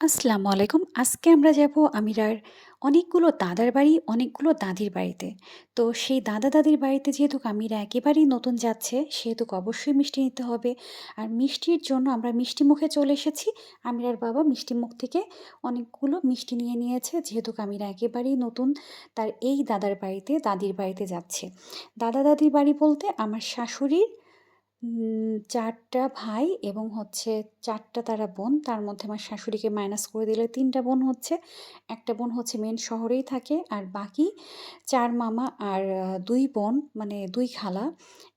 আসসালামু আলাইকুম। আজকে আমরা যাব আমিরার অনেকগুলো দাদার বাড়ি, অনেকগুলো দাদির বাড়িতে। তো সেই দাদা-দাদির বাড়িতে যেহেতু আমিরা একেবারেই নতুন যাচ্ছে, সেহেতু অবশ্যই মিষ্টি নিতে হবে। আর মিষ্টির জন্য আমরা মিষ্টি মুখে চলে এসেছি। আমিরার বাবা মিষ্টি মুখ থেকে অনেকগুলো মিষ্টি নিয়ে নিয়েছে। যেহেতু আমিরা একেবারেই নতুন, তার এই দাদার বাড়িতে, দাদির বাড়িতে যাচ্ছে। দাদা-দাদির বাড়ি বলতে আমার শাশুড়ির উম ৪ টা ভাই এবং হচ্ছে চারটা তারা বোন। তার মধ্যে আমার শাশুড়িকে মাইনাস করে দিলে তিনটা বোন হচ্ছে। একটা বোন হচ্ছে মেন শহরেই থাকে। আর বাকি চার মামা আর দুই বোন মানে দুই খালা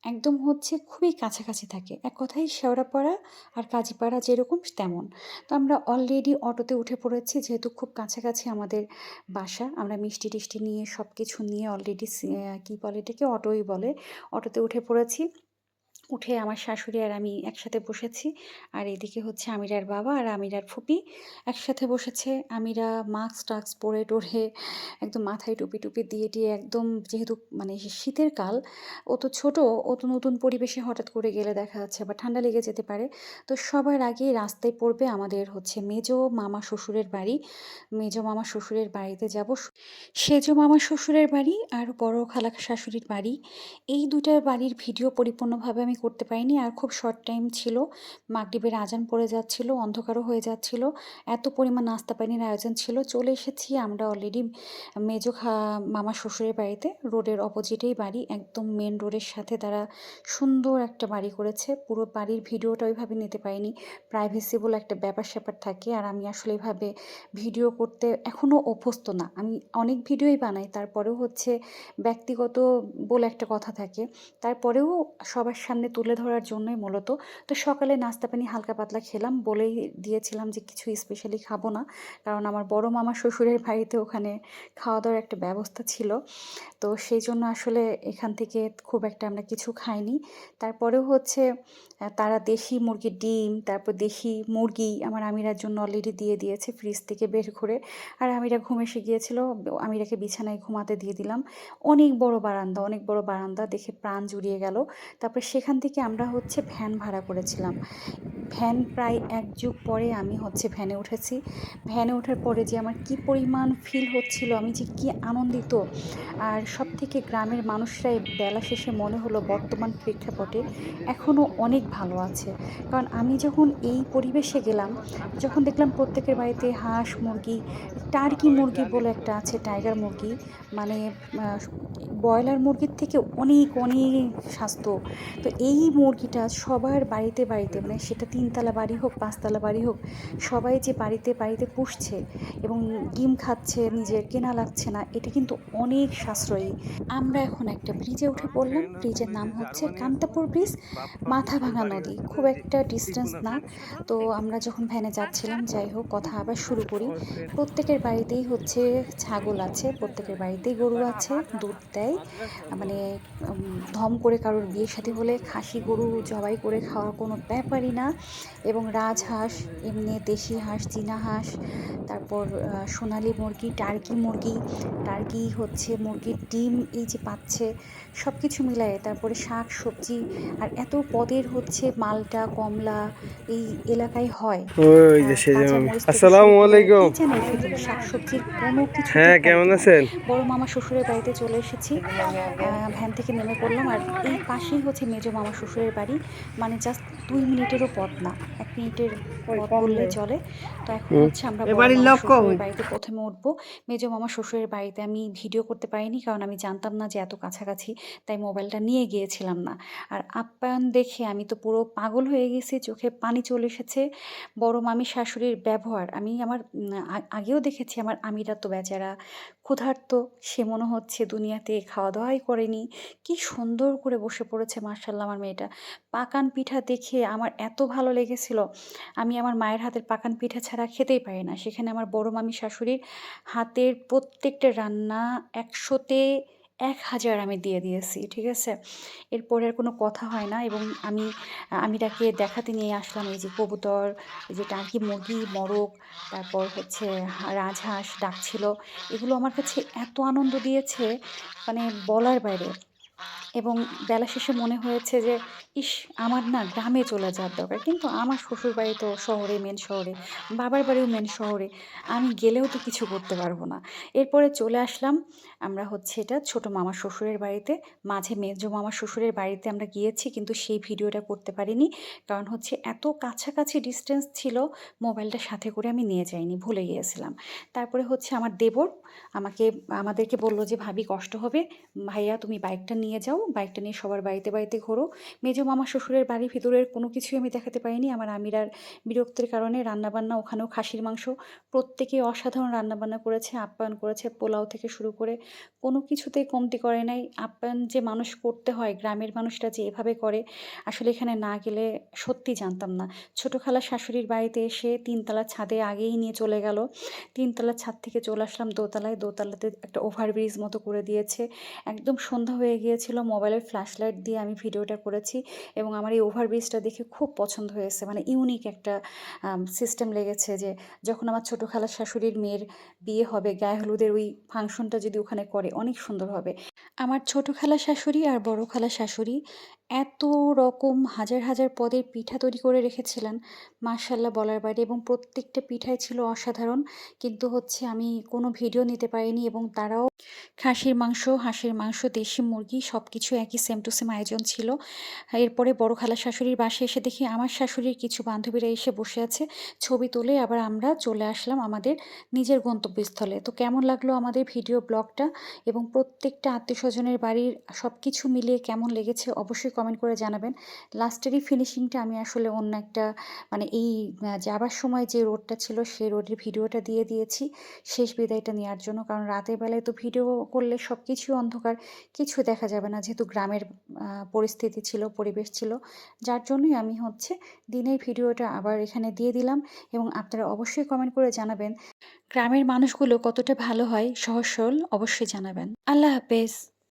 একদম হচ্ছে খুবই কাছাকাছি থাকে। এক কথায় শেওড়াপাড়া আর কাজীপাড়া যেরকম তেমন। তো আমরা অলরেডি অটোতে উঠে পড়েছি, যেহেতু খুব কাছাকাছি আমাদের বাসা। আমরা মিষ্টি-টিষ্টি নিয়ে সব কিছু নিয়ে অলরেডি কী বলে এটাকে? অটোই বলে। অটোতে উঠে পড়েছি। উঠে আমার শাশুড়ি আর আমি একসাথে বসেছি। আর এদিকে হচ্ছে আমিরার বাবা আর আমিরার ফুপি একসাথে বসেছে। আমিরা মাস্ক-টাস্ক পরে-টরে একদম মাথায় টুপি-টুপি দিয়ে দিয়ে একদম যেহেতু মানে শীতের কাল, ও তো ছোট, ও তো নতুন পরিবেশে হঠাৎ করে গেলে দেখা যাচ্ছে বা ঠান্ডা লেগে যেতে পারে। তো সবার আগে রাস্তায় পড়বে আমাদের হচ্ছে মেজো মামা শ্বশুরের বাড়ি। মেজো মামা শ্বশুরের বাড়িতে যাব। সেজো মামা শ্বশুরের বাড়ি আর বড় খালা শাশুড়ির বাড়ি। এই ২ টার বাড়ির ভিডিও পরিপূর্ণভাবে আমি করতে পারিনি। আর খুব শর্ট টাইম ছিল। মাগরিবের আজান পড়ে যাচ্ছিল, অন্ধকারও হয়ে যাচ্ছিল। এত পরিমাণ নাস্তা পানির আয়োজন ছিল। চলে এসেছি আমরা অলরেডি মেজো খা মামা শ্বশুরের বাড়িতে। রোডের অপোজিটেই বাড়ি। একদম মেন রোডের সাথে তারা সুন্দর একটা বাড়ি করেছে। পুরো বাড়ির ভিডিওটা ওইভাবে নিতে পারিনি। প্রাইভেসি বলে একটা ব্যাপার-স্যাপার থাকে। আর আমি আসলে এভাবে ভিডিও করতে এখনও অভ্যস্ত না। আমি অনেক ভিডিওই বানাই। তারপরেও হচ্ছে ব্যক্তিগত বলে একটা কথা থাকে। তারপরেও সবার সামনে তুলে ধরার জন্যই মূলত। তো সকালে নাস্তা পানি হালকা পাতলা খেলাম। বলেই দিয়েছিলাম যে কিছু স্পেশালি খাব না। কারণ আমার বড় মামা শ্বশুরের বাড়িতে ওখানে খাওয়া-দাওয়ার একটা ব্যবস্থা ছিল। তো সেই জন্য আসলে এখান থেকে খুব একটা আমরা কিছু খাইনি। তারপরেও হচ্ছে তারা দেশি মুরগির ডিম, তারপর দেশি মুরগি আমার আমিরার জন্য অলরেডি দিয়ে দিয়েছে ফ্রিজ থেকে বের করে। আর আমিরা ঘুম এসে গিয়েছিল। আমিরাকে বিছানায় ঘুমাতে দিয়ে দিলাম। অনেক বড় বারান্দা, অনেক বড় বারান্দা দেখে প্রাণ জুড়িয়ে গেল। তারপরে সেখান থেকে আমরা হচ্ছে ভ্যান ভাড়া করেছিলাম। ভ্যান প্রায় এক যুগ পরে আমি হচ্ছে ভ্যানে উঠেছি। ভ্যানে ওঠার পরে যে আমার কি পরিমাণ ফিল হচ্ছিল, আমি যে কি আনন্দিত। আর সব থেকে গ্রামের মানুষরাই বেলা শেষে মনে হলো বর্তমান প্রেক্ষাপটে এখনও অনেক ভালো আছে। কারণ আমি যখন এই পরিবেশে গেলাম, যখন দেখলাম প্রত্যেকের বাড়িতে হাঁস, মুরগি, টার্কি মুরগি বলে একটা আছে টাইগার মুরগি। মানে ব্রয়লার মুরগির থেকে অনেক, অনেক স্বাস্থ্য। তো এই মুরগিটা সবার বাড়িতে, বাড়িতে মানে সেটা তিনতলা বাড়ি হোক, পাঁচতলা বাড়ি হোক, সবাই যে বাড়িতে, বাড়িতে পুষছে এবং ডিম খাচ্ছে নিজের কেনা লাগছে না, এটা কিন্তু অনেক সাশ্রয়ী। আমরা এখন একটা ব্রিজে উঠে পড়লাম। ব্রিজের নাম হচ্ছে কান্তাপুর ব্রিজ, মাথাভাঙা নদী। খুব একটা ডিস্টেন্স না। তো আমরা যখন ভ্যানে যাচ্ছিলাম, যাই হোক কথা আবার শুরু করি। প্রত্যেকের বাড়িতেই হচ্ছে ছাগল আছে, প্রত্যেকের বাড়িতেই গরু আছে, দুধ দেয়। মানে ধম করে কারোর বিয়ে সাথে হলে খাসি গরু জবাই করে খাওয়ার কোনো ব্যাপারই না। এবং রাজহাঁস, এমনি দেশি হাঁস, চীনা হাঁস, তারপর সোনালি মুরগি, টার্কি মুরগি, টার্কি হচ্ছে মুরগির ডিম এই যে পাচ্ছে, সব কিছু মিলায়ে তারপরে শাক-সবজি আর এত পদের হচ্ছে মালটা, কমলা এই এলাকায় হয়। ওই যে সেজে কাঁচা মামা। মরিচ থেকে আসসালামু আলাইকুম। কি যেন এভরিথিং শাক-সবজির কোনো কিছুতেই হ্যাঁ, কেমন আছেন? বড় মামা শ্বশুরের বাড়িতে চলে এসেছি। ভ্যান থেকে নেমে পড়লাম। আর এই পাশেই হচ্ছে মেজো মামা শ্বশুরের বাড়ি। মানে জাস্ট ২ মিনিটেরও পথ না। এক মিনিটের পথ বললেই চলে। তো এখন হচ্ছে আমরা বাড়িতে প্রথমে উঠবো। মেজো মামা শ্বশুরের বাড়িতে আমি ভিডিও করতে পারিনি। কারণ আমি জানতাম না যে এত কাছাকাছি। তাই মোবাইলটা নিয়ে গিয়েছিলাম না। আর আপ্যায়ন দেখে আমি তো পুরো পাগল হয়ে গেছি। চোখে পানি চলে এসেছে। বড় মামি শাশুড়ির ব্যবহার আমি আমার আগেও দেখেছি আমার আমিরা তো বেচারা ক্ষুধার্ত। সে মনে হচ্ছে দুনিয়াতে খাওয়া-দাওয়াই করেনি। কি সুন্দর করে বসে পড়েছে মাশাআল্লাহ আমার মেয়েটা। পাকান পিঠা দেখে আমার এত ভালো লেগেছিল। আমি আমার মায়ের হাতের পাকান পিঠা ছাড়া খেতেই পারি না। সেখানে আমার বড় মামি শাশুড়ির হাতের প্রত্যেকটা রান্না একশোতে এক হাজার আমি দিয়ে দিয়েছি। ঠিক আছে? এরপরে আর কোনো কথা হয় না এবং আমি আমি তাকে দেখাতে নিয়ে আসলাম এই যে কবুতর, এই যে টার্কি মুরগি, মরক তারপর হচ্ছে রাজহাঁস ডাকছিল। এগুলো আমার কাছে এত আনন্দ দিয়েছে মানে বলার বাইরে। এবং বেলা শেষে মনে হয়েছে যে, ইস, আমার না গ্রামে চলে যাওয়ার দরকার। কিন্তু আমার শ্বশুরবাড়ি তো শহরে মেন শহরে, বাবার বাড়িও মেন শহরে। আমি গেলেও তো কিছু করতে পারব না। এরপরে চলে আসলাম আমরা হচ্ছে এটা ছোট মামা শ্বশুরের বাড়িতে। মাঝে মেজো মামা শ্বশুরের বাড়িতে আমরা গিয়েছি কিন্তু সেই ভিডিওটা করতে পারিনি। কারণ হচ্ছে এত কাছাকাছি ডিস্টেন্স ছিল, মোবাইলটা সাথে করে আমি নিয়ে যাইনি, ভুলে গিয়েছিলাম। তারপরে হচ্ছে আমার দেবর আমাকে, আমাদেরকে বলল যে, ভাবি, কষ্ট হবে। ভাইয়া, তুমি বাইকটা নিয়ে যাও। বাইকটা নিয়ে সবার বাড়িতে বাড়িতে ঘোরো। মেজো মামা শ্বশুরের বাড়ির ভিতরের কোনো কিছুই আমি দেখাতে পারিনি। আমার আমিরার বিরক্তির কারণে রান্নাবান্না, ওখানেও খাসির মাংস। প্রত্যেকে অসাধারণ রান্নাবান্না করেছে, আপ্যায়ন করেছে, পোলাও থেকে শুরু করে কোনো কিছুতেই কমতি করে নাই। আপ্যায়ন যে মানুষ করতে হয়, গ্রামের মানুষরা যে এভাবে করে, আসলে এখানে না গেলে সত্যি জানতাম না। ছোটো খালা শাশুড়ির বাড়িতে এসে তিনতলা ছাদে আগেই নিয়ে চলে গেল। তিনতলার ছাদ থেকে চলে আসলাম দোতলায়। দোতলাতে একটা ওভারব্রিজ মতো করে দিয়েছে। একদম সন্ধ্যা হয়ে গিয়েছিল মোবাইলের ফ্ল্যাশ লাইট দিয়ে আমি ভিডিওটা করেছি এবং আমার এই ওভারব্রিজটা দেখে খুব পছন্দ হয়েছে। মানে ইউনিক একটা সিস্টেম লেগেছে যে যখন আমার ছোটো খালার শাশুড়ির মেয়ের বিয়ে হবে, গায়ে হলুদের ওই ফাংশনটা যদি ওখানে করে, অনেক সুন্দর হবে। আমার ছোটো খালা শাশুড়ি আর বড় খালা শাশুড়ি এত রকম হাজার হাজার পদের পিঠা তৈরি করে রেখেছিলেন। মার্শাল্লাহ বলার বাইরে এবং প্রত্যেকটা পিঠাই ছিল অসাধারণ। কিন্তু হচ্ছে আমি কোনো ভিডিও নিতে পারিনি এবং তারাও খাসির মাংস, হাঁসের মাংস, দেশি মুরগি সব কিছু একই সেম টু সেম আয়োজন ছিল। এরপরে বড় খালা শাশুড়ির বাসে এসে দেখি আমার শাশুড়ির কিছু বান্ধবীরা এসে বসে আছে। ছবি তুলে আবার আমরা চলে আসলাম আমাদের নিজের গন্তব্যস্থলে। তো কেমন লাগল আমাদের ভিডিও ব্লগটা এবং প্রত্যেকটা আত্মীয় স্বজনের বাড়ির সব কিছু মিলিয়ে কেমন লেগেছে অবশ্যই কমেন্ট করে জানাবেন। লাস্টেরই ফিনিশিংটা আমি আসলে অন্য একটা মানে এই যাবার সময় যে রোডটা ছিল সেই রোডের ভিডিওটা দিয়ে দিয়েছি। শেষ বিদায়টা নেওয়ার জন্য, কারণ রাতের বেলায় তো ভিডিও করলে সব কিছু অন্ধকার, কিছু দেখা যাবে না। যেহেতু গ্রামের পরিস্থিতি ছিল, পরিবেশ ছিল, যার জন্যই আমি হচ্ছে দিনের ভিডিওটা আবার এখানে দিয়ে দিলাম। এবং আপনারা অবশ্যই কমেন্ট করে জানাবেন গ্রামের মানুষগুলো কতটা ভালো হয় সহজ সরল অবশ্যই জানাবেন। আল্লাহ হাফেজ।